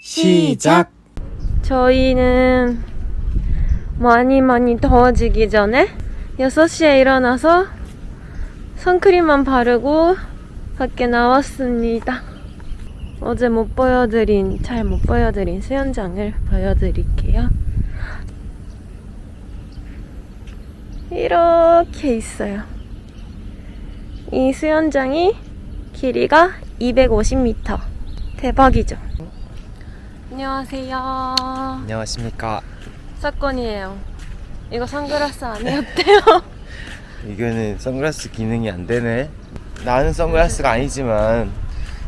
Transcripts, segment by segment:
시작. 저희는 많이 많이 더워지기 전에 6시에 일어나서 선크림만 바르고 밖에 나왔습니다. 어제 못 보여드린, 잘 못 보여드린 수영장을 보여드릴게요. 이렇게 있어요. 이 수영장이 길이가 250m. 대박이죠? 안녕하세요. 안녕하십니까. 사건이에요. 이거 선글라스 아니었대요. 이거는 선글라스 기능이 안 되네. 나는 선글라스가 아니지만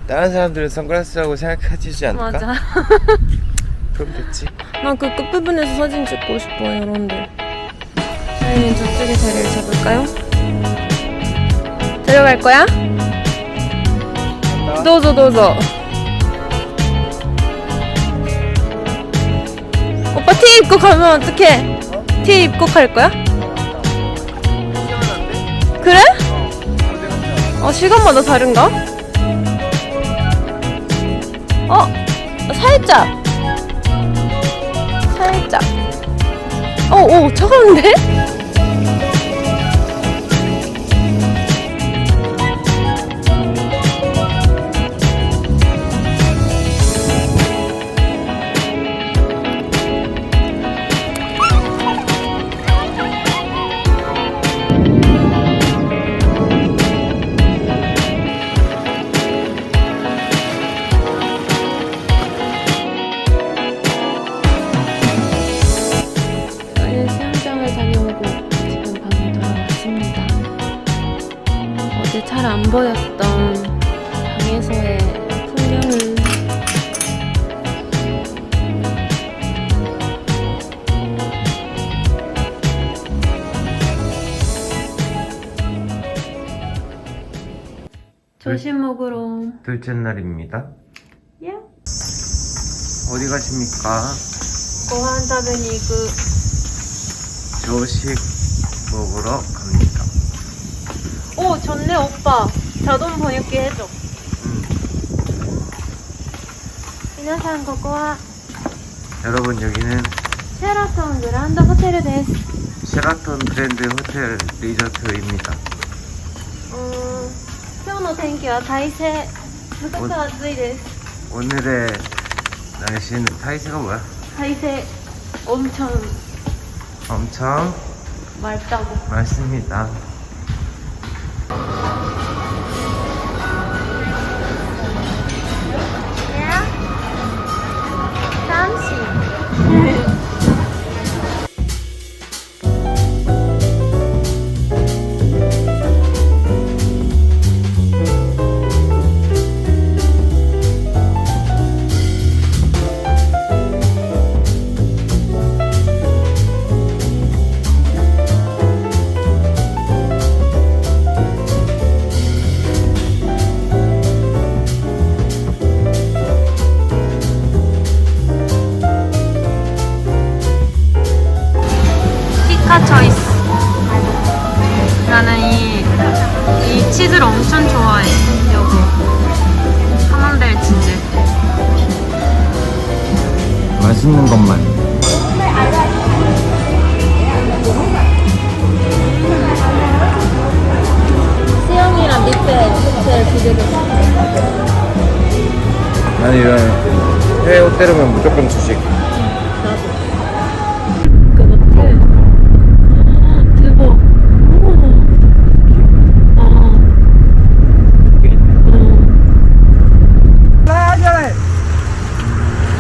다른 사람들은 선글라스라고 생각해주지 않을까? 맞아. 그럼 됐지. 난 그 끝부분에서 사진 찍고 싶어요, 여러분들. 저희는 저쪽에 자리를 잡을까요? 데려갈 거야? 도저 도저. 오빠 티 입고 가면 어떡해? 티 입고 갈 거야? 그래? 어, 시간마다 다른가? 어, 살짝. 살짝. 어, 오, 차가운데? 조심 먹으러 둘째 날입니다. 예? 어디 가십니까? 고한 타베니그 조식 먹으러 갑니다. 오 좋네 오빠 자동 번역기 해줘 음. 皆さんここは 여러분 여기는 シェラトングランドホテルです 쉐라톤 그랜드 호텔 리조트입니다. うーん今日 の天気は快晴すごく暑いです 오늘의 날씨는 타이스가 뭐야?快晴 엄청 엄청 맑다고 맛있습니다. 땀씨 오면 무조건 주식. 그 대박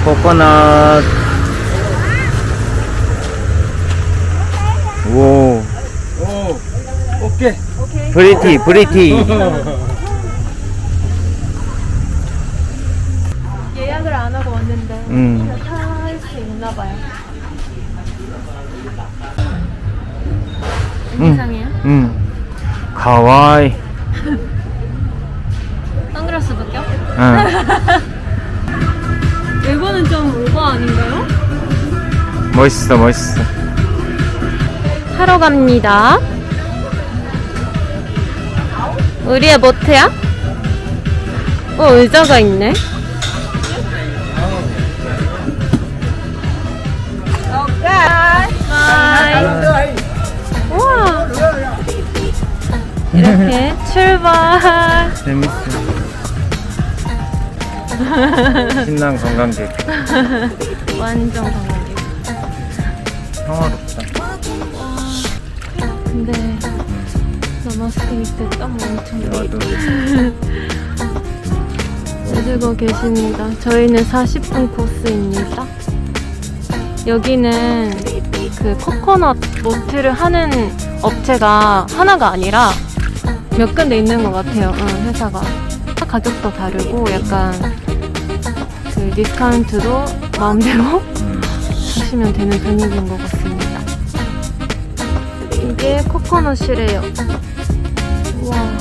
코코넛. 오. 오케이. 브리티, 브리티. 예약을 안 하고 왔는데 음. 탈수 있나 봐요 음. 이상해요? 응. 가와이. 선글라스도 껴? 응. 이거는 좀 오버 아닌가요? 멋있어, 멋있어. 하러 갑니다. 우리의 모트야? 어, 의자가 있네. 바이. 우와. 이렇게 출발. 재밌어. 신난 관광객. 완전 강하게. 평화롭다. 근데 나 마스크 밑에 땀 엄청 나도 내주고 계십니다. 저희는 40분 코스입니다. 여기는 그 코코넛 모트를 하는 업체가 하나가 아니라 몇 군데 있는 것 같아요. 응, 회사가. 가격도 다르고 약간 그 디스카운트도 마음대로 음. 하시면 되는 분위기인 것 같습니다. 이게 코코넛이래요. 와. 와,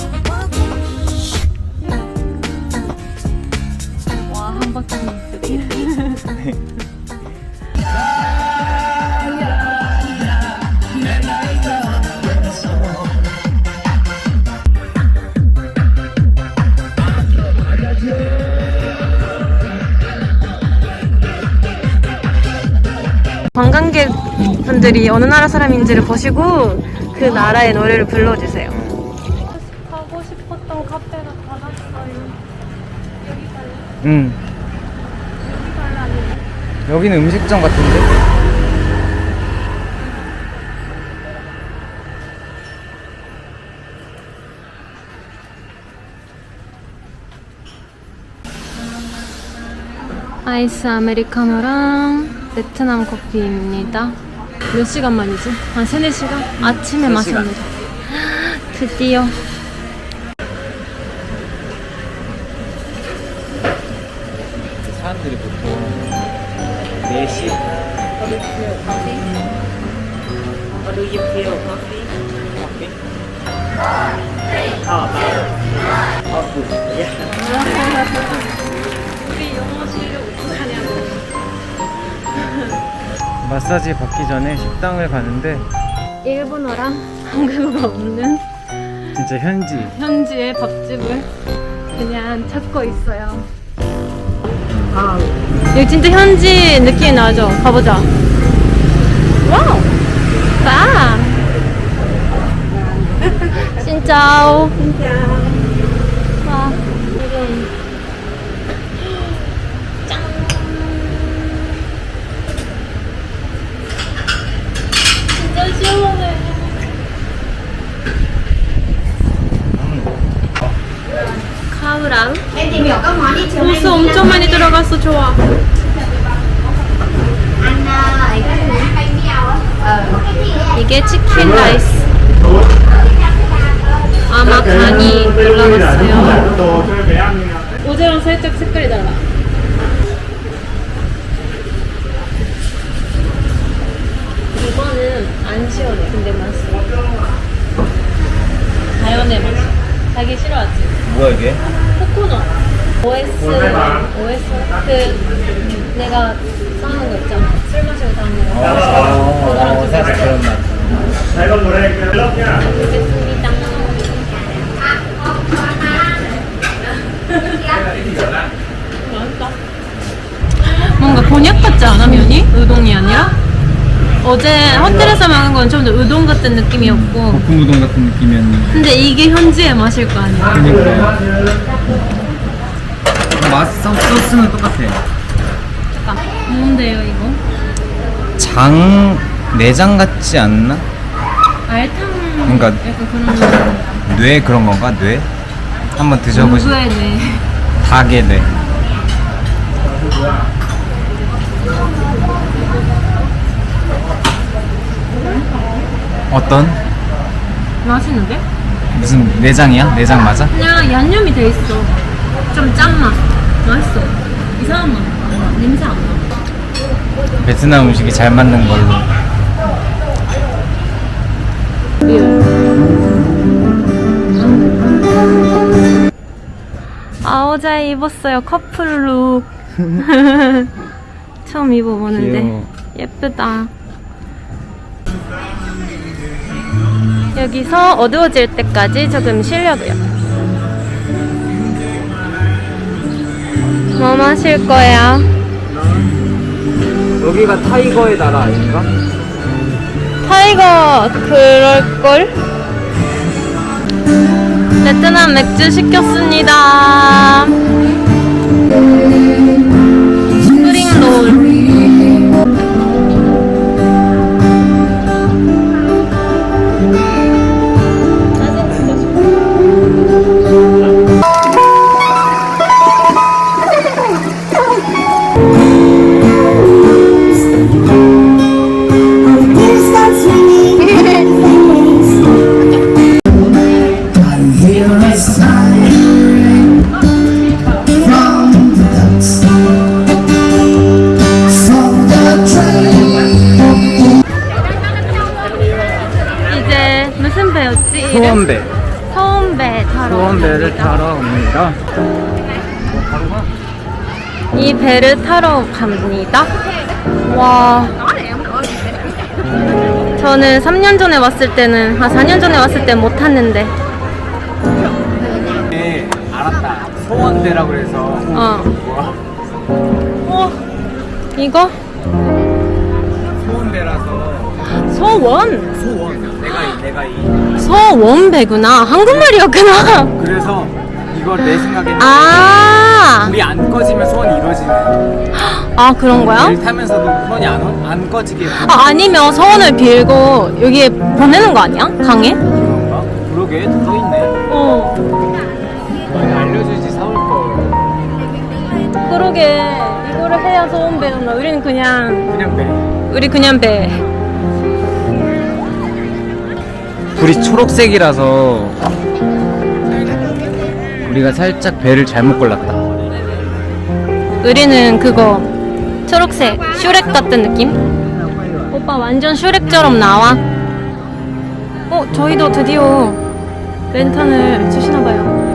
분들이 어느 나라 사람인지를 보시고 그 나라의 노래를 불러주세요. 가고 싶었던 카페가 닫았어요. 여기 갈래? 응. 여기 갈래 아니면 여기는 음식점 같은데? 아이스 아메리카노랑 베트남 커피입니다. 몇 시간 만이지? 한 3, 4시간? 아침에. 마십니다. 드디어. 마사지 받기 전에 식당을 가는데 일본어랑 한국어가 없는 진짜 현지 현지의 밥집을 그냥 찾고 있어요. 여기 진짜 현지 느낌이 나죠? 가보자. 와우! 빠! 진짜오. 와, 이건. 짠! 진짜 시원해. 카우랑 Em tìm hiểu các món đi chiều nay 소스 엄청 많이 들어갔어 좋아. 이게 치킨 라이스. 아마 간이 올라갔어요. 어제랑 살짝 색깔이 달라. 이거는 안 시원해 근데 맛있어 자연의 맛 자기 싫어하지? 뭐야 이게? 코코넛 OS OS 그 내가 싸는 거 있잖아. 술 마시고 다니는 거. 그거랑 좀 살짝 그런 맛 먹겠습니다 맛있다 뭔가 곤약 같지 않아 면이? 우동이 아니라? 어제 호텔에서 먹은 건 좀 더 우동 같은 느낌이었고. 볶음 우동 같은 느낌이었는데 근데 이게 현지의 맛일 거 아니야. 그니까 맛 소- 소스는 똑같아 잠깐 뭔데요 이거? 장 내장 같지 않나? 알탕 그러니까 약간 그런 뇌 그런 건가? 뇌? 한번 드셔보시 공부해야 돼 닭의 뇌 어떤? 맛있는데? 무슨 내장이야? 내장 맞아? 그냥 양념이 돼 있어 좀 짠맛 맛있어 이상한 맛 냄새 안 나. 베트남 음식이 잘 맞는 걸로 아 어제 입었어요 커플룩 처음 입어보는데 귀여워. 예쁘다 여기서 어두워질 때까지 조금 쉬려고요. 뭐 마실 거야? 여기가 타이거의 나라 아닌가? 타이거 그럴걸? 베트남 맥주 시켰습니다. 스프링 롤. 배를 타러 갑니다. 와. 저는 3년 전에 왔을 때는, 한 4년 전에 왔을 때 못 탔는데. 네, 알았다. 소원배라 그래서. 어. 어. 이거? 소원배라서 서원. 소원. 내가 이, 내가 이. 서원배구나. 한국말이었구나. 그래서 이걸 내 생각에는 아. 불이 안 꺼지면 소원이 이루어지네. 아, 그런 거야? 일 타면서도 소원이 안, 오- 안 꺼지게 아, 아니면 서원을 빌고 여기에 보내는 거 아니야? 강에? 그런가? 그러게 들어있네. 어. 많이 알려주지 사올 걸. 그러게. 이거를 해야 서원배였나? 우리는 그냥, 그냥 배. 우리 그냥 배. 불이 초록색이라서 우리가 살짝 배를 잘못 골랐다. 우리는 그거 초록색 슈렉 같은 느낌? 오빠 완전 슈렉처럼 나와. 어, 저희도 드디어 랜턴을 주시나봐요.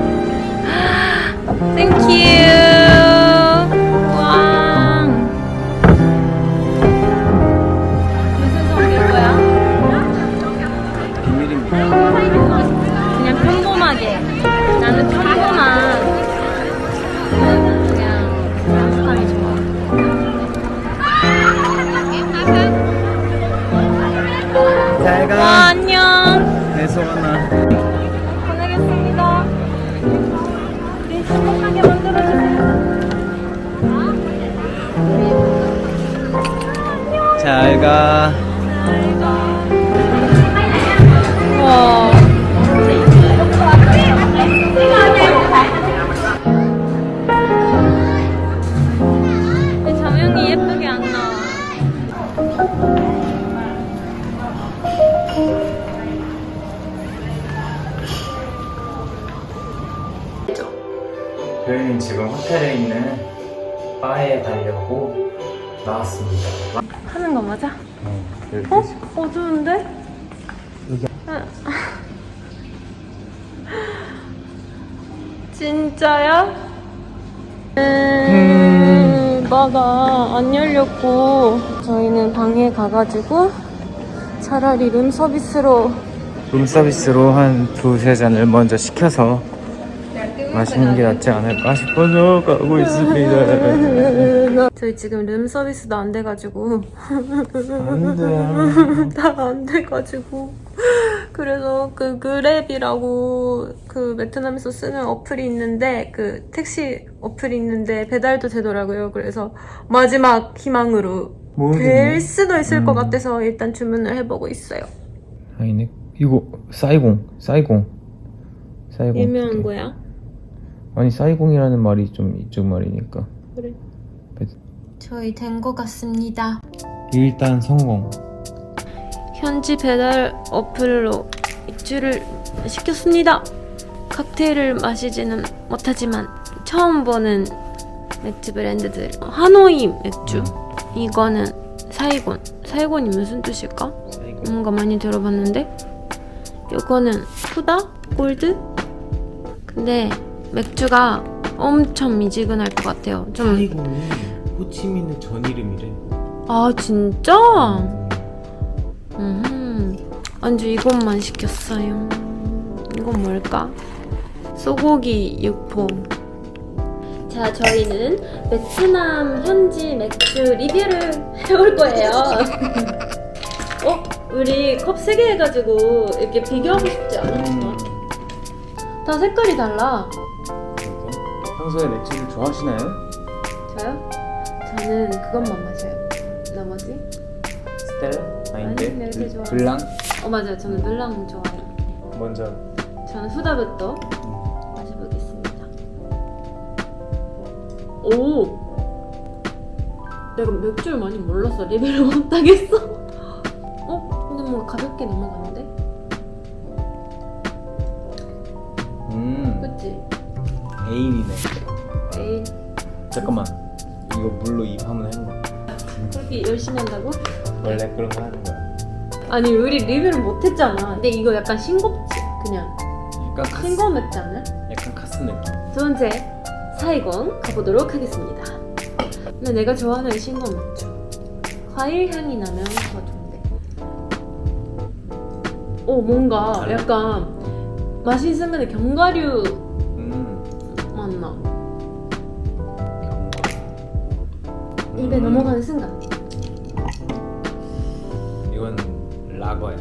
땡큐. 음, 바가 안 열렸고 저희는 방에 가가지고 차라리 룸 서비스로 룸 서비스로 한 두세 잔을 먼저 시켜서 마시는 게 낫지 않을까 싶어서 가고 있습니다. 저희 지금 룸 서비스도 안 돼가지고 안 돼. 다 안 돼가지고 그래서 그 그랩이라고 그 베트남에서 쓰는 어플이 있는데 그 택시 어플이 있는데 배달도 되더라고요. 그래서 마지막 희망으로 될 수도 있을 것 같아서 일단 주문을 해보고 있어요. 아니네. 이거 사이공, 사이공, 사이공. 유명한 거야? 아니 사이공이라는 말이 좀 이쪽 말이니까. 그래. 베- 저희 된 것 같습니다. 일단 성공. 현지 배달 어플로 맥주를 시켰습니다. 칵테일을 마시지는 못하지만 처음 보는 맥주 브랜드들 하노이 맥주 이거는 사이곤 사이곤이 무슨 뜻일까? 뭔가 많이 들어봤는데 이거는 푸다 골드 근데 맥주가 엄청 미지근할 것 같아요. 좀 사이공이 호치민의 전 이름이래. 아 진짜? 음 안주 이것만 시켰어요. 이건 뭘까? 소고기 육포. 자, 저희는 베트남 현지 맥주 리뷰를 해볼 거예요. 어? 우리 컵 3개 해가지고 이렇게 비교하고 싶지 않았어? 다 색깔이 달라. 평소에 맥주를 좋아하시나요? 저요? 저는 그것만 마셔요. 나머지? 스텔라? 아닌데? 아니, 네, 좋아. 블랑? 어 맞아요. 저는 늘랑 좋아해요. 먼저 저는 후다부터 마셔보겠습니다. 오! 내가 맥주를 많이 몰라서 리뷰를 못하겠어. 어? 근데 뭔가 가볍게 넘어가는데? 음 그치? 에일이네 에이, 잠깐만 이거 물로 입 한번 해봐 그렇게 열심히 한다고? 원래 그런 거 하는 거야 아니, 우리 리뷰를 못했잖아. 근데 이거 약간 싱겁지? 그냥. 약간 카스 싱거웠지 않아요? 약간 카스 느낌 두 번째, 사이공 가보도록 하겠습니다. 근데 내가 좋아하는 싱거운 맥주. 과일 향이 나면 더 좋은데. 오, 뭔가? 약간 마신 순간에 견과류 입에 음, 넘어가는 순간. 이건 라거야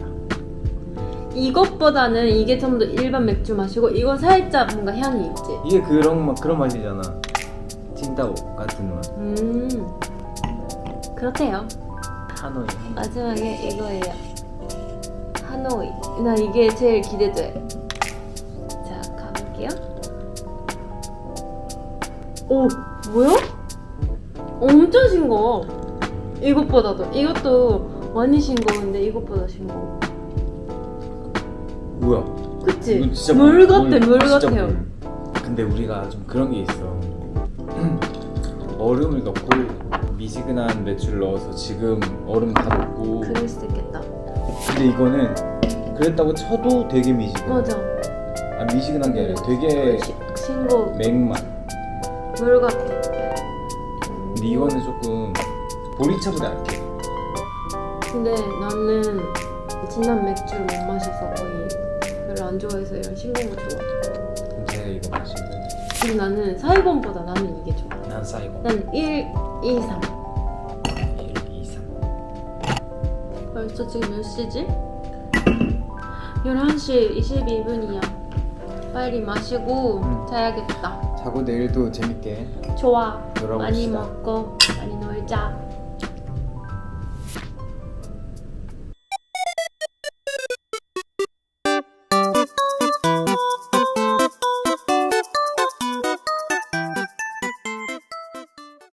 이것보다는 이게 좀 더 일반 맥주 맛이고 이건 살짝 뭔가 향이 있지. 이게 그런 맛 그런 맛이잖아 찐따오 같은 맛 음, 그렇대요. 하노이 마지막에 이거예요. 하노이. 나 이게 제일 기대돼. 자, 가볼게요. 오, 뭐야? 엄청 싱거워. 이것보다도. 이것도 많이 싱거운데 이것보다 싱거워. 뭐야 그치? 이거 진짜 물 같아, 물 진짜 같아요. 물. 근데 우리가 좀 그런 게 있어 얼음을 넣고 미지근한 맥주를 넣어서 지금 얼음 다 넣고 그럴 수도 있겠다. 근데 이거는 그랬다고 쳐도 되게 미지근 맞아. 아 미지근한 게 아니라 되게 시- 싱거워. 맹맛 물 같아. 근데 이거는 조금 보리차보다 약해 근데 나는 진한 맥주를 못 마셔서 거의 별로 안 좋아해서 이런 싱거운 거 좋아. 그럼 제가 이거 마시면 근데 나는 사이본보다 나는 이게 좋아. 난 사이고 난 1, 2, 3. 1, 2, 3 벌써 지금 몇 시지? 11시 22분이야. 빨리 마시고 음. 자야겠다. 자고 내일도 재밌게 좋아. 많이 먹고 많이 놀자.